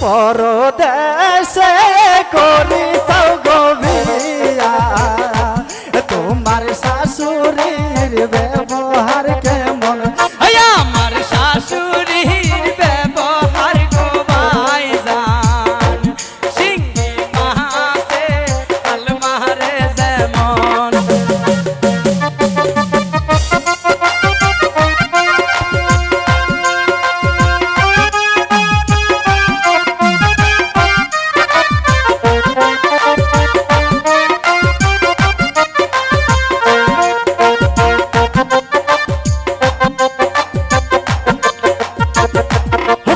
পরদেশে করি তাও গভীরা তোমার শাশুড়ির ব্যবহার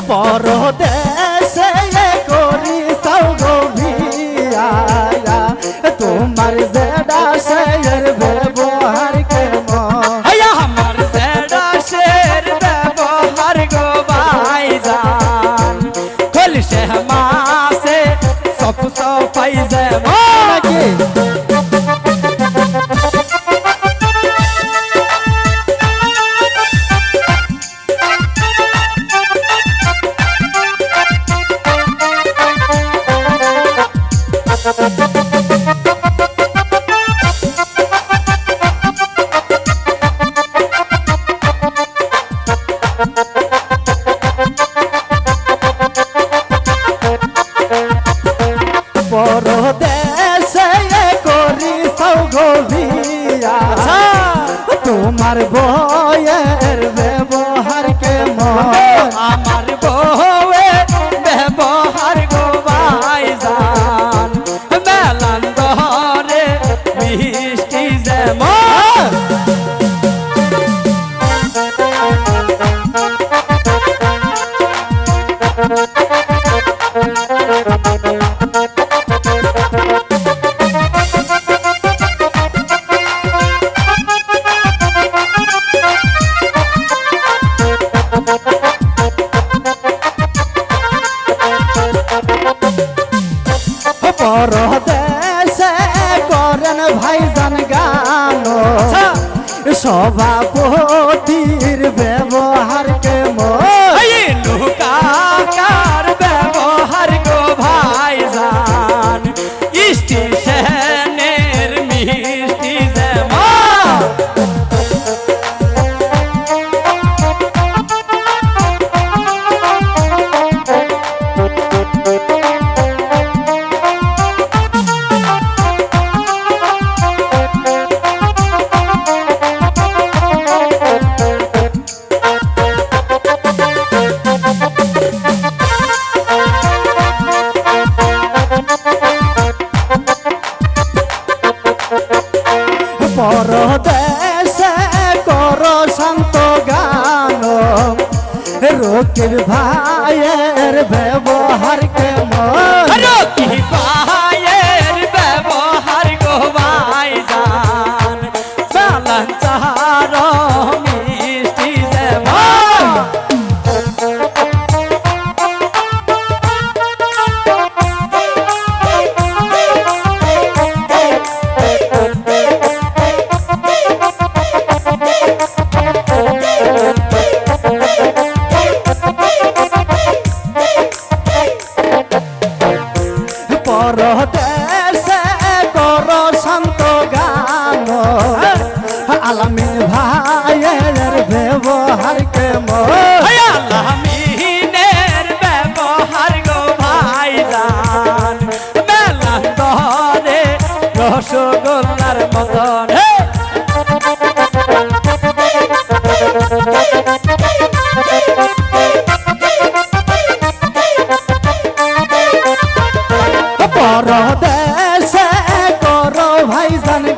পর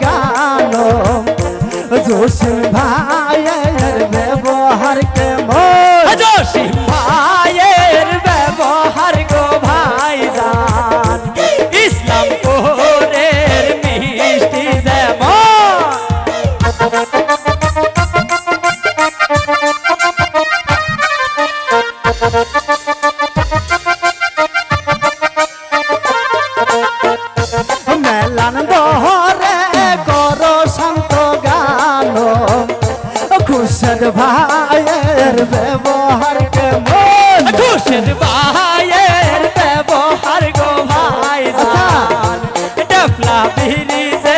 গানো জোসেন ভাই। পিরিতে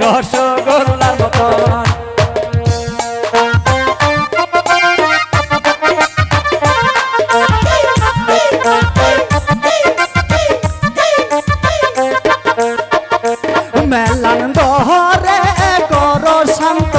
রসগোল্লার মতন মেলান দহরে কর শান্ত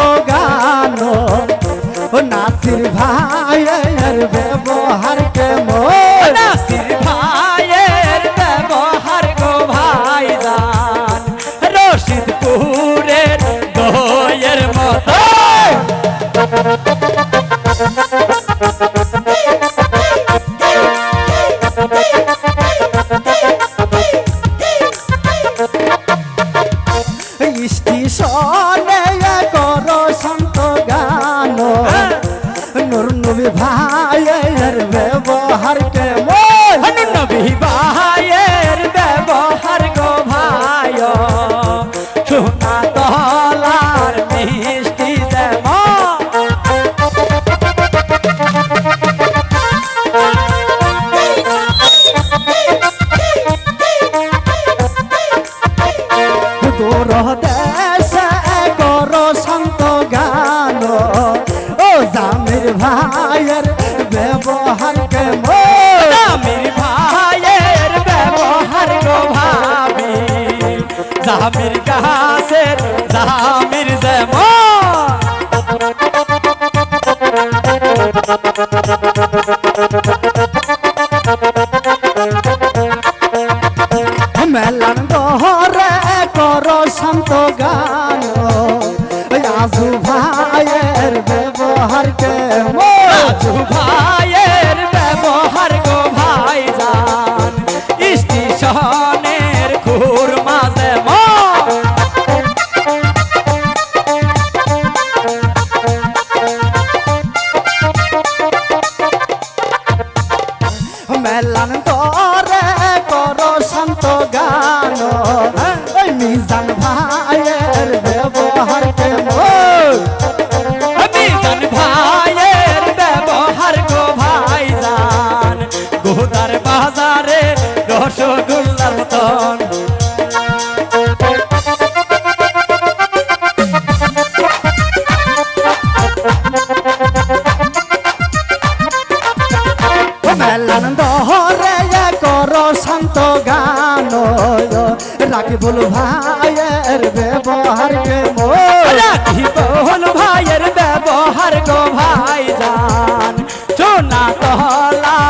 জামির গাছের জামির যেমন। মেলান দহরে কর শান্ত গান। আজু ভাইয়ের ব্যবহার কেমন? আজু ভাইয়ের ব্যবহার কর করো শান্ত গান। মিজান ভাইয়ের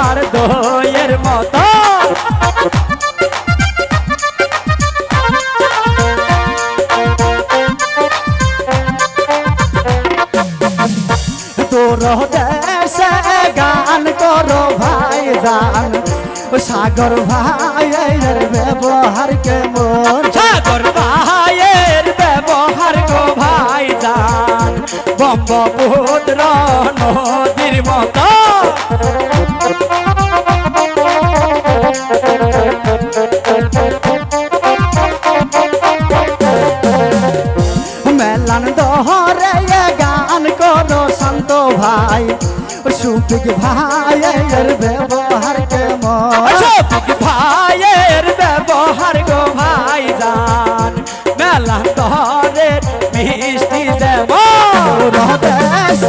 তহলার দইয়ের মতো। তোর দেশে গান করো ভাই জান সাগর ভাইয়ের ব্যবহার কেমন? সাগর ভাইয়ের ব্যবহার গো ভাই যান ব্রহ্মপুত্র নদীর মতো। সুপিক ভাইয়ের ব্যবহার কেমন সঠিক ভাইয়ের ব্যবহার গো ভাই যান মেলা তহরের মিষ্টি যেমন তোর দেশ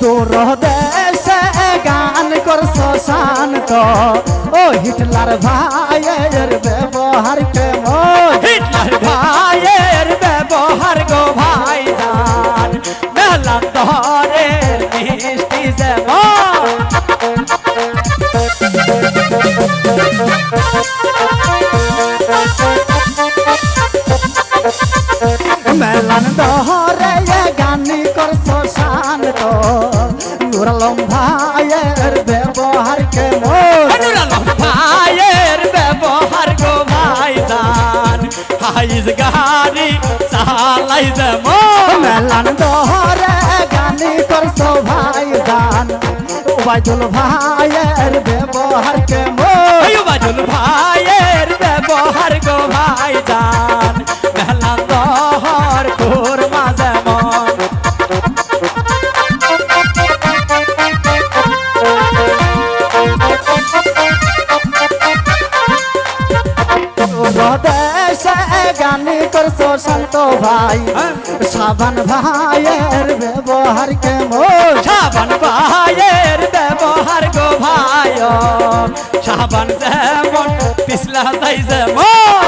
তোর দেশে গান শান্ত ও হিটলার ভাইয়ের ব্যবহার কেমন মেলান দহরে গানি করছ শান্ত নুরালম ভাইয়ের ব্যবহার কেমন অনুরালম ভাইয়ের ব্যবহার গো ভাই যান হাইজ গাড়ি চালাই যেমন মেলান দহরে গানি করছ ভাই গান ওবায়দুল ভাইয়ের ব্যবহার কেমন বাজুল ভাইয়ের দেশে গানি করছ শান্ত ভাই। সাবান ভাইয়ের ব্যবহার কেমন? সাবান ভাইয়ের ব্যবহার গো ভাই সাবান যেমন পিছলা যাই যেমন।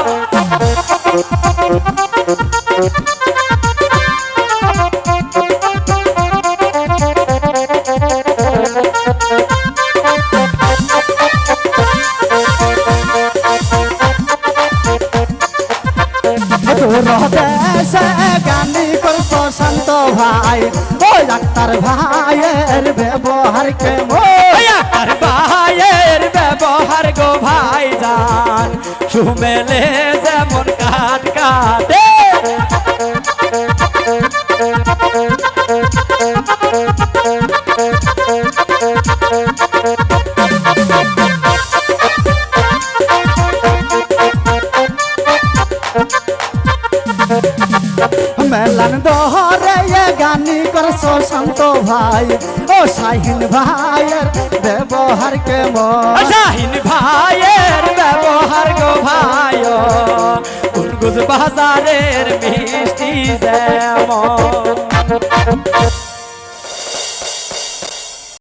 যান সুমেলে যেমন কাট কাটে মেলান দহরে গানি করছ শান্ত ভাই। ও শাহিন ভাইয়ের ব্যবহার কেমন? শাহিন ভাইয়ের ব্যবহার গো ভাই গুজগুজ বাজারের মিষ্টি যেমন।